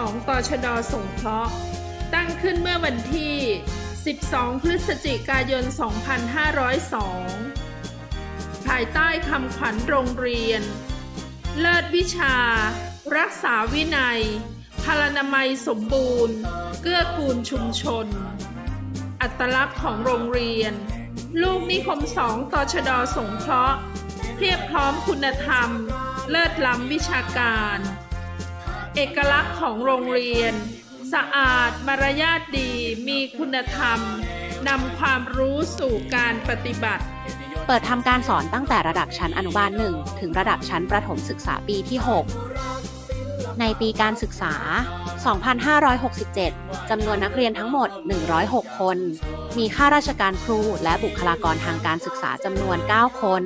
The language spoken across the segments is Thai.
2ตชดสงเคราะห์ตั้งขึ้นเมื่อวันที่ 12 พฤศจิกายน 2502 ภายใต้คำขวัญโรงเรียน เลิศวิชา รักษาวินัยพลานามัยสมบูรณ์ เกื้อกูลชุมชน อัตลักษณ์ของโรงเรียน ลูกนิคม2ตชดสงเคราะห์เพียบพร้อมคุณธรรม เลิศล้ำวิชาการ เอกลักษณ์ของโรงเรียน สะอาดมารยาทดีมีคุณธรรมนำความรู้สู่การปฏิบัติ เปิดทำการสอนตั้งแต่ระดับชั้นอนุบาลหนึ่งถึงระดับชั้นประถมศึกษาปีที่ 6 ในปีการศึกษา 2567 จำนวนนักเรียนทั้งหมด 106 คน มีข้าราชการครูและบุคลากรทางการศึกษาจำนวน 9 คน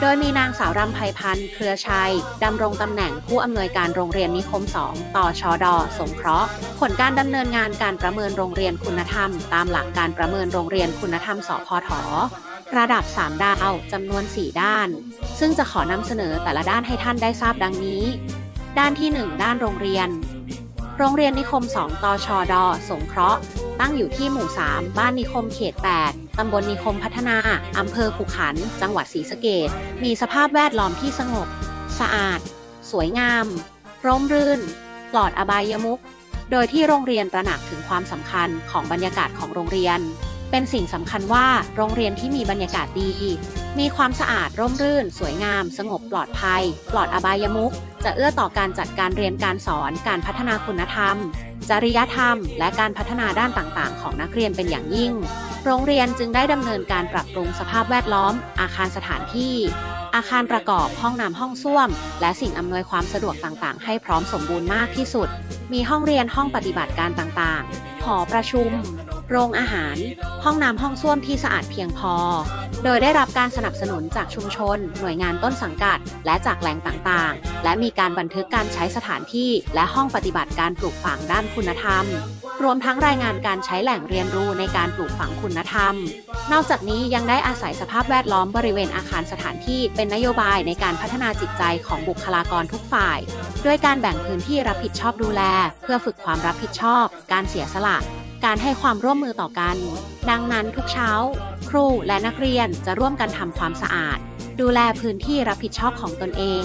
โดยมีนางสาวรำไพพันธ์ เครือชัย ดำรงตำแหน่งผู้อำนวยการโรงเรียนนิคม 2 ต่อชอดอสงเคราะห์ ผลการดำเนินงานการประเมินโรงเรียนคุณธรรม ตามหลักการประเมินโรงเรียนคุณธรรม สพทระดับ 3 ดาวจำนวน 4 ด้าน ซึ่งจะขอนำเสนอแต่ละด้านให้ท่านได้ทราบดังนี้ ด้านที่ 1 ด้านโรงเรียน โรงเรียนนิคม 2 ตชด สงเคราะห์ ตั้งอยู่ที่หมู่ 3 บ้านนิคมเขต 8 ตำบลนิคมพัฒนา อำเภอขุขัน จังหวัดศรีสะเกษมีสภาพแวดล้อมที่สงบ สะอาด สวยงาม ร่มรื่น ปลอดอบายมุข โดยที่โรงเรียนตระหนักถึงความสำคัญของบรรยากาศของโรงเรียน เป็นสิ่งสำคัญว่าโรงเรียนที่มีบรรยากาศดี มีความสะอาดร่มรื่น สวยงาม สงบปลอดภัย ปลอดอบายมุขจะเอื้อต่อการจัดการเรียนการสอน การพัฒนาคุณธรรม จริยธรรม และการพัฒนาด้านต่างๆ ของนักเรียนเป็นอย่างยิ่ง โรงเรียนจึงได้ดำเนินการปรับปรุงสภาพแวดล้อม อาคารสถานที่ อาคารประกอบห้องน้ำห้องส้วม และสิ่งอำนวยความสะดวกต่างๆ ให้พร้อมสมบูรณ์มากที่สุด มีห้องเรียนห้องปฏิบัติการต่างๆ หอประชุม โรงอาหาร ห้องน้ำห้องส้วมที่สะอาดเพียงพอ โดยได้รับการสนับสนุนจากชุมชน หน่วยงานต้นสังกัด และจากแหล่งต่างๆ และมีการบันทึกการใช้สถานที่ และห้องปฏิบัติการปลูกฝังด้านคุณธรรม รวมทั้งรายงานการใช้แหล่งเรียนรู้ในการปลูกฝังคุณธรรม นอกจากนี้ยังได้อาศัยสภาพแวดล้อมบริเวณอาคารสถานที่เป็นนโยบายในการพัฒนาจิตใจของบุคลากรทุกฝ่าย ด้วยการแบ่งพื้นที่รับผิดชอบดูแล เพื่อฝึกความรับผิดชอบ การเสียสละ การให้ความร่วมมือต่อกัน ดังนั้นทุกเช้า ครูและนักเรียนจะร่วมกันทำความสะอาด ดูแลพื้นที่รับผิดชอบของตนเอง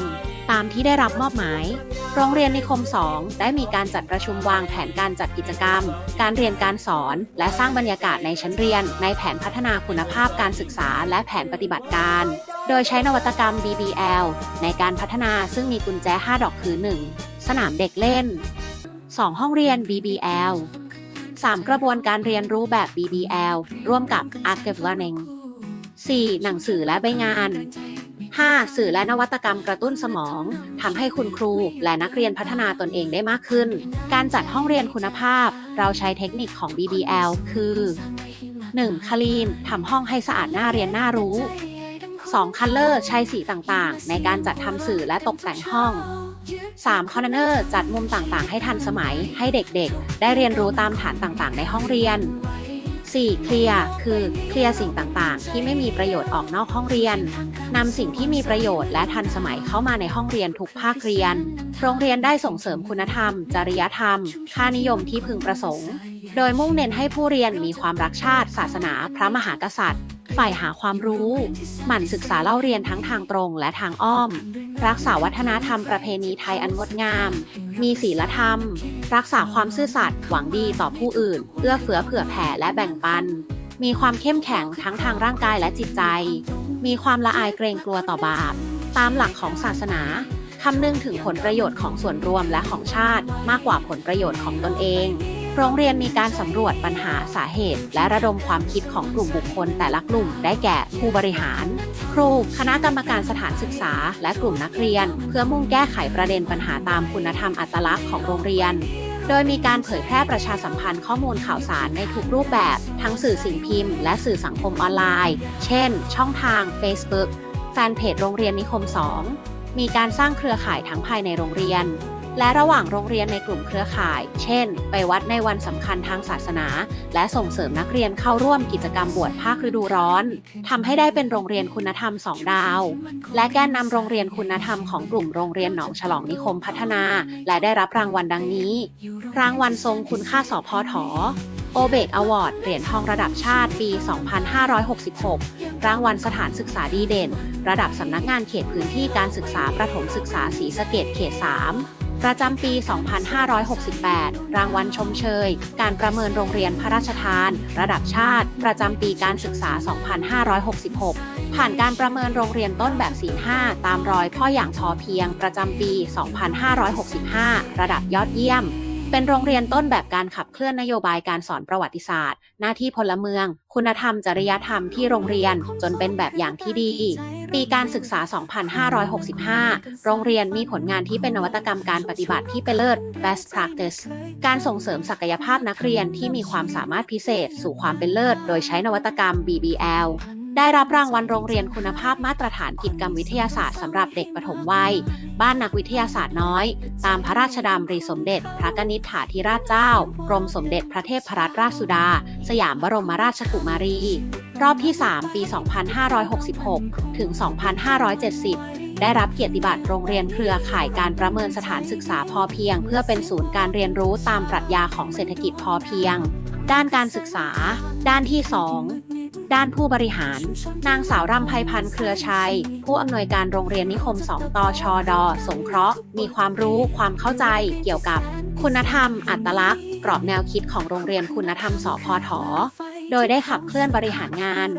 ตามที่ได้รับมอบหมาย โรงเรียนนิคม 2 ได้มีการจัดประชุมวางแผนการจัดกิจกรรม การเรียนการสอน และสร้างบรรยากาศในชั้นเรียน ในแผนพัฒนาคุณภาพการศึกษาและแผนปฏิบัติการ โดยใช้นวัตกรรม BBL ในการพัฒนาซึ่งมีกุญแจ 5 ดอกคือ 1. สนามเด็กเล่น 2. ห้องเรียน BBL 3. กระบวนการเรียนรู้แบบ BBL ร่วมกับ Active Learning 4. หนังสือและใบงาน 5. สื่อและนวัตกรรมกระตุ้นสมองทำให้คุณครูและนักเรียนพัฒนาตนเองได้มากขึ้น การจัดห้องเรียนคุณภาพ เราใช้เทคนิคของ BBL คือ 1. คลีนทำห้องให้สะอาดน่าเรียนน่ารู้ 2. Color ใช้สีต่างๆ ในการจัดทำสื่อและตกแต่งห้อง 3. Corner จัดมุมต่างๆ ให้ทันสมัยให้เด็กๆ ได้เรียนรู้ตามฐานต่างๆ ในห้องเรียน 4. เคลียร์คือเคลียร์สิ่งต่างๆ ที่ไม่มีประโยชน์ออกนอกห้องเรียนนำสิ่งที่มีประโยชน์และทันสมัยเข้ามาในห้องเรียนทุกภาคเรียน โรงเรียนได้ส่งเสริมคุณธรรม จริยธรรม ค่านิยมที่พึงประสงค์ โดยมุ่งเน้นให้ผู้เรียนมีความรักชาติ ศาสนา พระมหากษัตริย์ ใฝ่หาความรู้ หมั่นศึกษาเล่าเรียนทั้งทางตรงและทางอ้อม รักษาวัฒนธรรมประเพณีไทยอันงดงาม มีศีลธรรม รักษาความซื่อสัตย์หวังดีต่อผู้อื่น เอื้อเฟื้อเผื่อแผ่และแบ่งปัน มีความเข้มแข็งทั้งทางร่างกายและจิตใจ มีความละอายเกรงกลัวต่อบาป ตามหลักของศาสนาคำนึงถึงผลประโยชน์ของส่วนรวมและของชาติ มากกว่าผลประโยชน์ของตนเอง โรงเรียนมีการสำรวจปัญหาสาเหตุ และระดมความคิดของกลุ่มบุคคลแต่ละกลุ่ม ได้แก่ผู้บริหาร ครู คณะกรรมการสถานศึกษา และกลุ่มนักเรียน เพื่อมุ่งแก้ไขประเด็นปัญหาตามคุณธรรมอัตลักษณ์ของโรงเรียน โดยมีการเผยแพร่ประชาสัมพันธ์ข้อมูลข่าวสารในทุกรูปแบบ ทั้งสื่อสิ่งพิมพ์ และสื่อสังคมออนไลน์ เช่น ช่องทาง Facebook แฟนเพจโรงเรียนนิคม 2 มีการสร้างเครือข่ายทั้งภายในโรงเรียน และระหว่างโรงเรียนในกลุ่มเครือข่าย เช่น ไปวัดในวันสำคัญทางศาสนา และส่งเสริมนักเรียนเข้าร่วมกิจกรรมบวชภาคฤดูร้อนทำให้ได้เป็นโรงเรียนคุณธรรมสองดาว และแกนนำโรงเรียนคุณธรรมของกลุ่มโรงเรียนหนองฉลองนิคมพัฒนา และได้รับรางวัลดังนี้ รางวัลทรงคุณค่าสพทโอเบกอวอร์ดเหรียญทองระดับชาติปี 2566 รางวัลสถานศึกษาดีเด่น ระดับสำนักงานเขตพื้นที่การศึกษาประถมศึกษาศรีสะเกดเขต 3 ประจำปี 2568 รางวัลชมเชย การประเมินโรงเรียนพระราชทาน ระดับชาติ ประจำปีการศึกษา 2566 ผ่านการประเมินโรงเรียนต้นแบบศีล5ตามรอยพ่ออย่างพอเพียง ประจำปี 2565 ระดับยอดเยี่ยมเป็นโรงเรียนต้นแบบการขับเคลื่อนนโยบายการสอนประวัติศาสตร์ หน้าที่พลเมือง คุณธรรมจริยธรรมที่โรงเรียนจนเป็นแบบอย่างที่ดี ปีการศึกษา 2565 โรงเรียนมีผลงานที่เป็นนวัตกรรมการปฏิบัติที่เป็นเลิศ best practice การส่งเสริมศักยภาพนักเรียนที่มีความสามารถพิเศษ สู่ความเป็นเลิศ โดยใช้นวัตกรรม BBL ได้รับรางวัลโรงเรียนคุณภาพมาตรฐานกิจกรรมวิทยาศาสตร์สำหรับเด็กปฐมวัย บ้านนักวิทยาศาสตร์น้อย ตามพระราชดำริสมเด็จ พระกนิษฐาธิราชเจ้ากรมสมเด็จพระเทพรัตนราชสุดา สยามบรมราชกุมารี รอบที่ 3 ปี 2566 ถึง 2570 ได้รับเกียรติบัตรโรงเรียนเครือข่ายการประเมินสถานศึกษาพอเพียง เพื่อเป็นศูนย์การเรียนรู้ตามปรัชญาของเศรษฐกิจพอเพียง ด้านการศึกษา ด้านที่ 2ด้านผู้บริหาร นางสาวรำไพพันธ์เครือชัย ผู้อำนวยการโรงเรียนนิคม 2 ตชด สงเคราะห์ มีความรู้ความเข้าใจเกี่ยวกับ คุณธรรม อัตลักษณ์ กรอบแนวคิดของโรงเรียนคุณธรรมสพท โดยได้ขับเคลื่อนบริหารงาน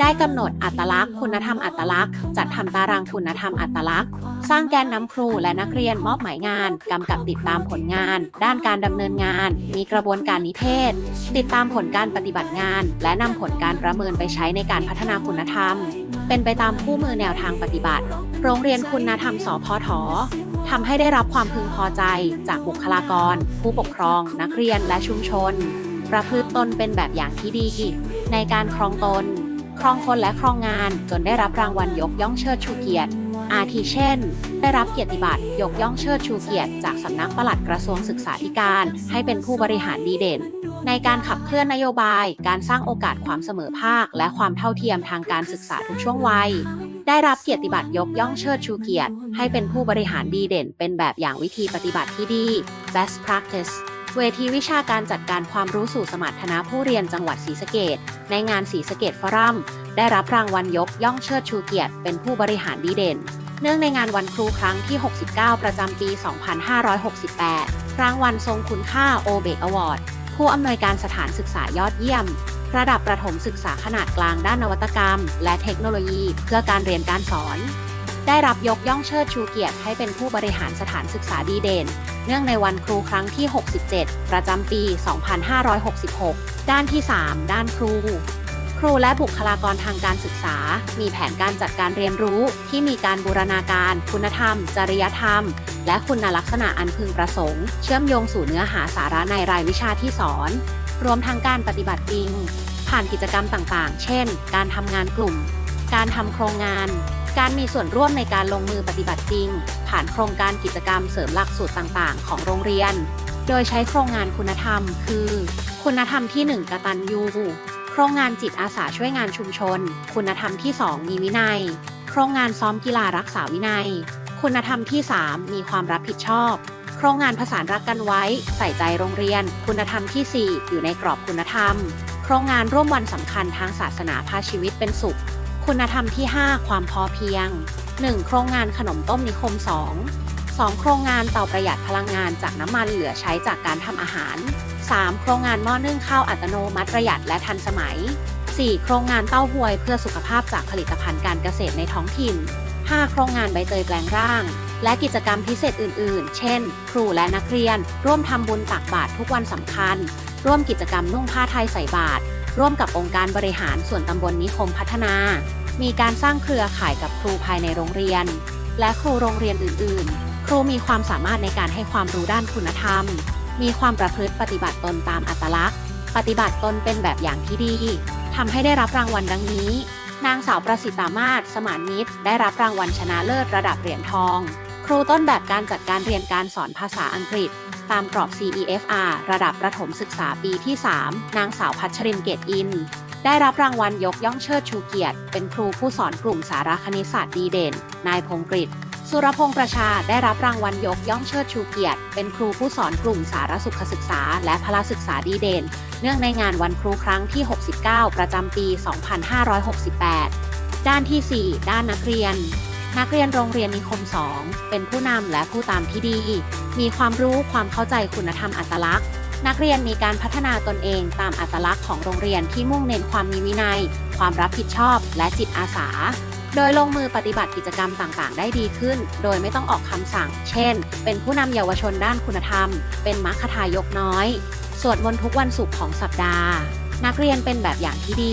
ได้กำหนดอัตลักษณ์ คุณธรรมอัตลักษณ์ จัดทำตารางคุณธรรมอัตลักษณ์ สร้างแกนนำครูและนักเรียนมอบหมายงานกำกับติดตามผลงาน ด้านการดำเนินงาน มีกระบวนการนิเทศ ติดตามผลการปฏิบัติงาน และนำผลการประเมินไปใช้ในการพัฒนาคุณธรรม เป็นไปตามคู่มือแนวทางปฏิบัติ โรงเรียนคุณธรรมสพททำให้ได้รับความพึงพอใจจากบุคลากร ผู้ปกครอง นักเรียนและชุมชน ประพฤติตนเป็นแบบอย่างที่ดี ในการครองตน ครองคนและครองงานจนได้รับรางวัลยกย่องเชิดชูเกียรติ อาทิเช่น ได้รับเกียรติบัตรยกย่องเชิดชูเกียรติจากสำนักปลัดกระทรวงศึกษาธิการ ให้เป็นผู้บริหารดีเด่น ในการขับเคลื่อนนโยบาย การสร้างโอกาสความเสมอภาค และความเท่าเทียมทางการศึกษาทุกช่วงวัยได้รับเกียรติบัตรยกย่องเชิดชูเกียรติ ให้เป็นผู้บริหารดีเด่น เป็นแบบอย่างวิธีปฏิบัติที่ดี best practice เวทีวิชาการจัดการความรู้สู่สมรรถนะผู้เรียนจังหวัดศรีสะเกดในงานศรีสะเกดฟอรัมได้รับรางวัลยกย่องเชิดชูเกียรติเป็นผู้บริหารดีเด่น เนื่องในงานวันครูครั้งที่ 69 ประจำปี 2568 รางวัลทรงคุณค่าโอเบกอวอร์ดผู้อำนวยการสถานศึกษายอดเยี่ยม ระดับประถมศึกษาขนาดกลางด้านนวัตกรรม และเทคโนโลยี เพื่อการเรียนการสอน ได้รับยกย่องเชิดชูเกียรติให้เป็นผู้บริหารสถานศึกษาดีเด่น เนื่องในวันครูครั้งที่ 67 ประจำปี 2566 ด้านที่ 3 ด้านครู ครูและบุคลากรทางการศึกษา มีแผนการจัดการเรียนรู้ที่มีการบูรณาการ คุณธรรม จริยธรรม และคุณลักษณะอันพึงประสงค์ เชื่อมโยงสู่เนื้อหาสาระในรายวิชาที่สอน รวมทั้งการปฏิบัติจริง ผ่านกิจกรรมต่างๆ เช่น การทำงานกลุ่ม การทำโครงงาน การมีส่วนร่วมในการลงมือปฏิบัติจริงผ่านโครงการกิจกรรมเสริมหลักสูตรต่างๆ ของโรงเรียน โดยใช้โครงงานคุณธรรม คือ คุณธรรมที่ 1กตัญญูโครงงานจิตอาสาช่วยงานชุมชน คุณธรรมที่ 2 มีวินัย โครงงานซ้อมกีฬารักษาวินัย คุณธรรมที่ 3 มีความรับผิดชอบ โครงงานผสานรักกันไว้ ใส่ใจโรงเรียน คุณธรรมที่ 4 อยู่ในกรอบคุณธรรม โครงงานร่วมวันสำคัญทางศาสนาพาชีวิตเป็นสุข คุณธรรมที่ 5 ความพอเพียง 1. โครงงานขนมต้มนิคม 2 2 โครงงานเตาประหยัดพลังงานจากน้ำมันเหลือใช้จากการทำอาหาร 3. โครงงานหม้อนึ่งข้าวอัตโนมัติประหยัดและทันสมัย 4. โครงงานเต้าหวยเพื่อสุขภาพจากผลิตภัณฑ์การเกษตรในท้องถิ่น 5. โครงงานใบเตยแปลงร่าง และกิจกรรมพิเศษอื่น ๆ เช่น ครูและนักเรียน ร่วมทำบุญตักบาตรทุกวันสำคัญ ร่วมกิจกรรมนุ่งผ้าไทยใส่บาตรร่วมกับองค์การบริหารส่วนตำบลนิคมพัฒนา มีการสร้างเครือข่ายกับครูภายในโรงเรียน และครูโรงเรียนอื่น ๆ ครูมีความสามารถในการให้ความรู้ด้านคุณธรรม มีความประพฤติปฏิบัติตนตามอัตลักษณ์ ปฏิบัติตนเป็นแบบอย่างที่ดีทำให้ได้รับรางวัลดังนี้ นางสาวประสิตามาศสมานมิตร ได้รับรางวัลชนะเลิศระดับเหรียญทอง ครูต้นแบบการจัดการเรียนการสอนภาษาอังกฤษ ตามกรอบ CEFR ระดับประถมศึกษาปีที่ 3 นางสาวพัชรินเกตอิน ได้รับรางวัลยกย่องเชิดชูเกียรติ เป็นครูผู้สอนกลุ่มสารคณิตศาสตร์ดีเด่น นายพงกฤษสุรพงษ์ประชาได้รับรางวัลยกย่องเชิดชูเกียรติ เป็นครูผู้สอนกลุ่มสารสุขศึกษา และพละศึกษาดีเด่น เนื่องในงานวันครูครั้งที่ 69 ประจำปี 2568 ด้านที่ 4 ด้านนักเรียน นักเรียนโรงเรียนนิคม 2 เป็นผู้นำและผู้ตามที่ดี มีความรู้ความเข้าใจคุณธรรมอัตลักษณ์ นักเรียนมีการพัฒนาตนเองตามอัตลักษณ์ของโรงเรียนที่มุ่งเน้นความมีวินัย ความรับผิดชอบ และจิตอาสา โดยลงมือปฏิบัติกิจกรรมต่างๆ ได้ดีขึ้น โดยไม่ต้องออกคำสั่ง เช่น เป็นผู้นำเยาวชนด้านคุณธรรม เป็นมัคคทายกน้อย สวดมนต์ทุกวันศุกร์ของสัปดาห์ นักเรียนเป็นแบบอย่างที่ดี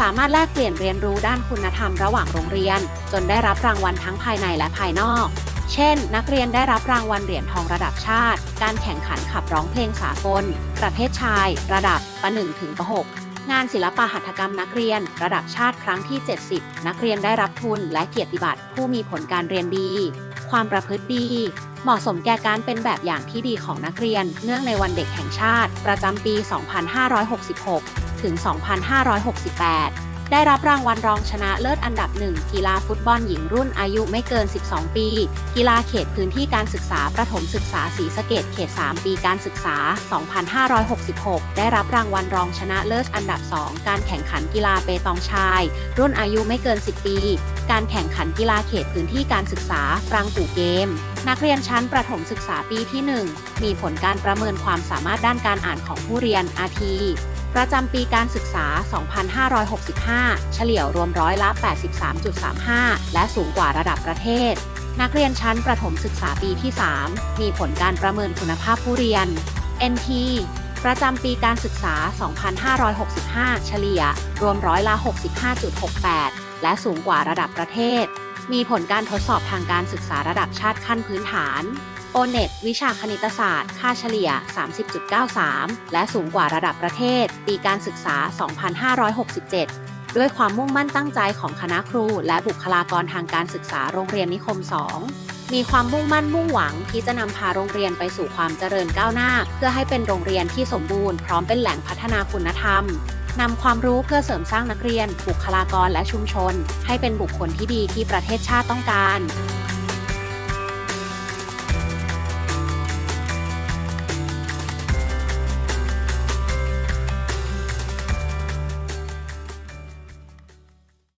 สามารถแลกเปลี่ยนเรียนรู้ด้านคุณธรรมระหว่างโรงเรียน จนได้รับรางวัลทั้งภายในและภายนอก เช่น นักเรียนได้รับรางวัลเหรียญทองระดับชาติ การแข่งขันขับร้องเพลงสากล ประเภทชาย ระดับประ1ถึงประ6งานศิลปะหัตถกรรมนักเรียน ระดับชาติครั้งที่ 70 นักเรียนได้รับทุนและเกียรติบัตรผู้มีผลการเรียนดี ความประพฤติดี เหมาะสมแก่การเป็นแบบอย่างที่ดีของนักเรียน เนื่องในวันเด็กแห่งชาติ ประจำปี 2566 ถึง 2568 ได้รับรางวัลรองชนะเลิศอันดับหนึ่งกีฬาฟุตบอลหญิงรุ่นอายุไม่เกิน 12 ปี กีฬาเขตพื้นที่การศึกษาประถมศึกษาศรีสะเกดเขต 3 ปีการศึกษา 2566 ได้รับรางวัลรองชนะเลิศอันดับ 2 การแข่งขันกีฬาเปตองชาย รุ่นอายุไม่เกิน 10 ปี การแข่งขันกีฬาเขตพื้นที่การศึกษาปรางกู่เกม นักเรียนชั้นประถมศึกษาปีที่ 1 มีผลการประเมินความสามารถด้านการอ่านของผู้เรียนอาที ประจำปีการศึกษา 2565 เฉลี่ยรวมร้อยละ 83.35 และสูงกว่าระดับประเทศ นักเรียนชั้นประถมศึกษาปีที่ 3 มีผลการประเมินคุณภาพผู้เรียน NT ประจำปีการศึกษา 2565 เฉลี่ย รวมร้อยละ 65.68 และสูงกว่าระดับประเทศ มีผลการทดสอบทางการศึกษาระดับชาติขั้นพื้นฐาน โอเน็ตวิชาคณิตศาสตร์ ค่าเฉลี่ย 30.93 และสูงกว่าระดับประเทศ ปีการศึกษา 2567 ด้วยความมุ่งมั่นตั้งใจของคณะครูและบุคลากรทางการศึกษาโรงเรียนนิคม 2 มีความมุ่งมั่นมุ่งหวังที่จะนำพาโรงเรียนไปสู่ความเจริญก้าวหน้า เพื่อให้เป็นโรงเรียนที่สมบูรณ์พร้อมเป็นแหล่งพัฒนาคุณธรรมนำความรู้เพื่อเสริมสร้างนักเรียน บุคลากรและชุมชน ให้เป็นบุคคลที่ดีที่ประเทศชาติต้องการ